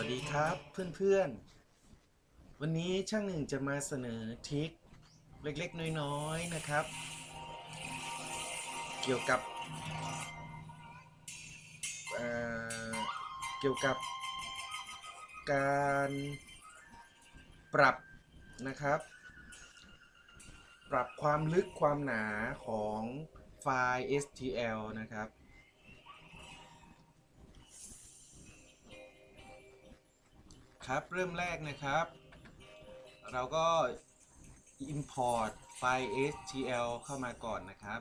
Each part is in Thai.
วัสดีครับเพื่อนๆ วันนี้ช่างหนึ่งจะมาเสนอทริคเล็กๆ น้อยๆ นะครับ เกี่ยวกับเเกี่ยวกับการปรับนะครับ ปรับความลึกความหนาของไฟล์ STL นะครับ ครับ เริ่มแรกนะครับ เราก็ import ไฟล์ STL เข้ามาก่อนนะครับ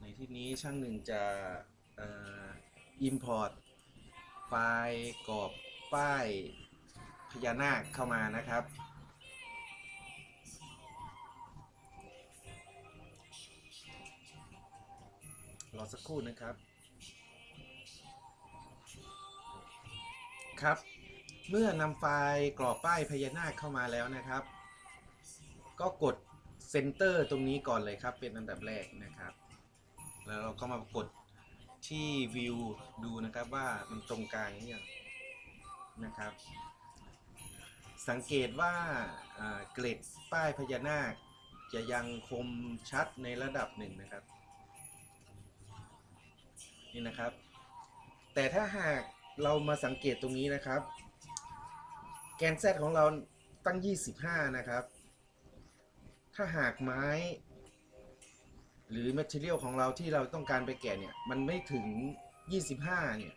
ในที่นี้ช่างหนึ่งจะอ่อ import ไฟล์กรอบป้ายพญานาคเข้ามานะครับ รอสักครู่นะครับ ครับ เมื่อนำไฟล์กรอบป้ายพญานาคเข้ามาแล้วนะครับ ก็กดเซนเตอร์ตรงนี้ก่อนเลยครับ เป็นอันดับแรกนะครับ แล้วเราก็มากดที่วิวดูนะครับว่ามันตรงกลางหรือยังนะครับ สังเกตว่าอ่าเกล็ดป้ายพญานาค จะยังคมชัดในระดับหนึ่งนะครับ นี่นะครับ แต่ถ้าหาก เรามาสังเกตตรงนี้นะครับ แกน Z ของเราตั้ง 25 นะครับ ถ้าหากไม้ หรือ Material ของเราที่เราต้องการไปแกะเนี่ย มันไม่ถึง 25 เนี่ย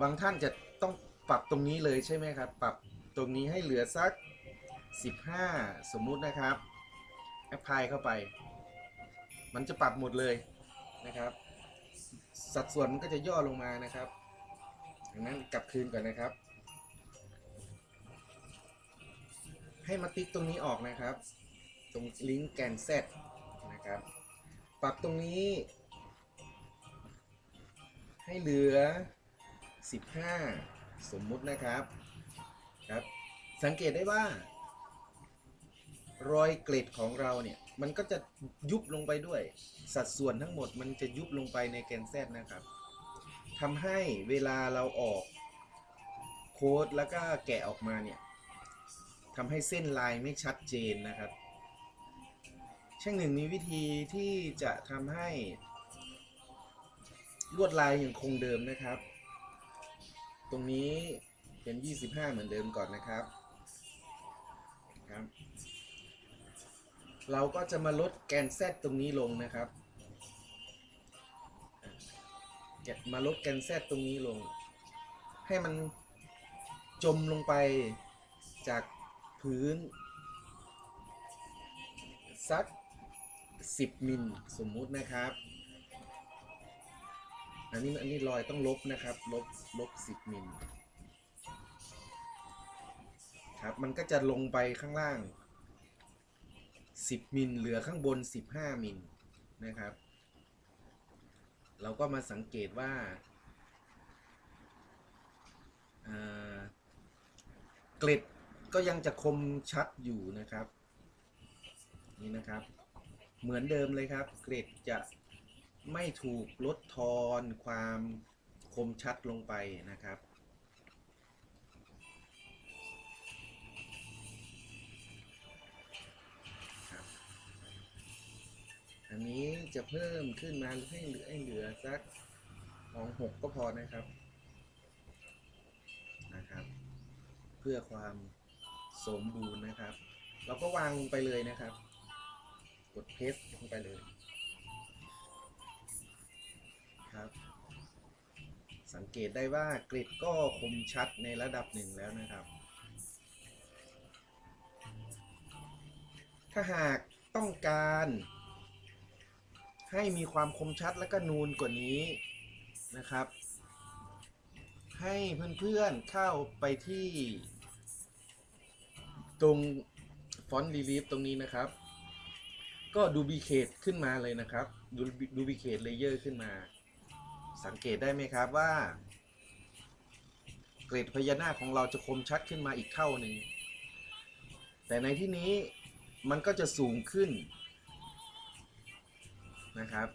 บางท่านจะต้องปรับตรงนี้เลยใช่ไหมครับ ปรับตรงนี้ให้เหลือสัก 15 สมมุตินะครับแอปพลายเข้าไป มันจะปรับหมดเลยนะครับ สัดส่วนมันก็จะย่อลงมานะครับังนั้นกลับคืนก่อนนะครับ ให้มาติ๊กตรงนี้ออกนะครับ ตรงลิงก์แกนเซตนะครับ ปรับตรงนี้ ให้เหลือ 15 สมมุตินะครับครับ สังเกตได้ว่ารอยเกล็ดของเราเนี่ยมันก็จะยุบลงไปด้วย สัดส่วนทั้งหมดมันจะยุบลงไปในแกนแซดนะครับ ทำให้เวลาเราออกโค้ดแล้วก็แกะออกมาเนี่ยทำให้เส้นลายไม่ชัดเจนนะครับ ช่างหนึ่งมีวิธีที่จะทำให้ลวดลายยังคงเดิมนะครับ ตรงนี้เป็น 25 เหมือนเดิมก่อนนะครับครับ เราก็จะมาลดแกนแซตรงนี้ลงนะครับ แกะมาลดแกนแซดตรงนี้ลง ให้มันจมลงไปจากพื้น สัก 10 มิลสมมุตินะครับ อันนี้อันนี้รอยต้องลบนะครับ ลบลบ 10 มิลครับ มันก็จะลงไปข้างล่าง 10 มิลเหลือข้างบน 15 มิลนะครับ เราก็มาสังเกตว่าเกล็ดก็ยังจะคมชัดอยู่นะครับ นี่นะครับ เหมือนเดิมเลยครับ เกล็ดจะไม่ถูกลดทอนความคมชัดลงไปนะครับ จะเพิ่มขึ้นมาให้เหลือให้เหลือสักของหกก็พอนะครับนะครับ เพื่อความสมบูรณ์นะครับ เราก็วางลงไปเลยนะครับ กดเพสลงไปเลยครับ สังเกตได้ว่ากริดก็คมชัดในระดับหนึ่งแล้วนะครับ ถ้าหากต้องการ ให้มีความคมชัดและก็นูนกว่านี้นะครับ ให้เพื่อนๆเข้าไปที่ ตรงฟอนต์รีลีฟตรงนี้นะครับ ก็ดูบีเคทขึ้นมาเลยนะครับ ดูดูบีเคทเลเยอร์ขึ้นมา สังเกตได้ไหมครับว่า เกรดพญานาคของเราจะคมชัดขึ้นมาอีกเท่าหนึ่งแต่ในที่นี้มันก็จะสูงขึ้น นะครับ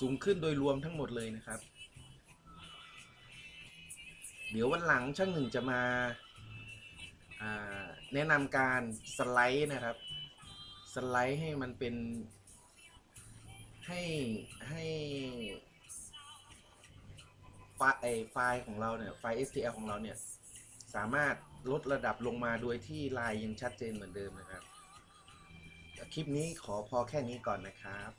สูงขึ้นโดยรวมทั้งหมดเลยนะครับ เดี๋ยววันหลังช่างหนึ่งจะมาาแนะนำการสไลด์นะครับ สไลด์ให้มันเป็นให้ให้ไฟล์ไฟล์ของเราเนี่ยไฟล์ STL ของเราเนี่ยสามารถลดระดับลงมาโดยที่ลายยังชัดเจนเหมือนเดิมนะครับ คลิปนี้ขอพอแค่นี้ก่อนนะครับ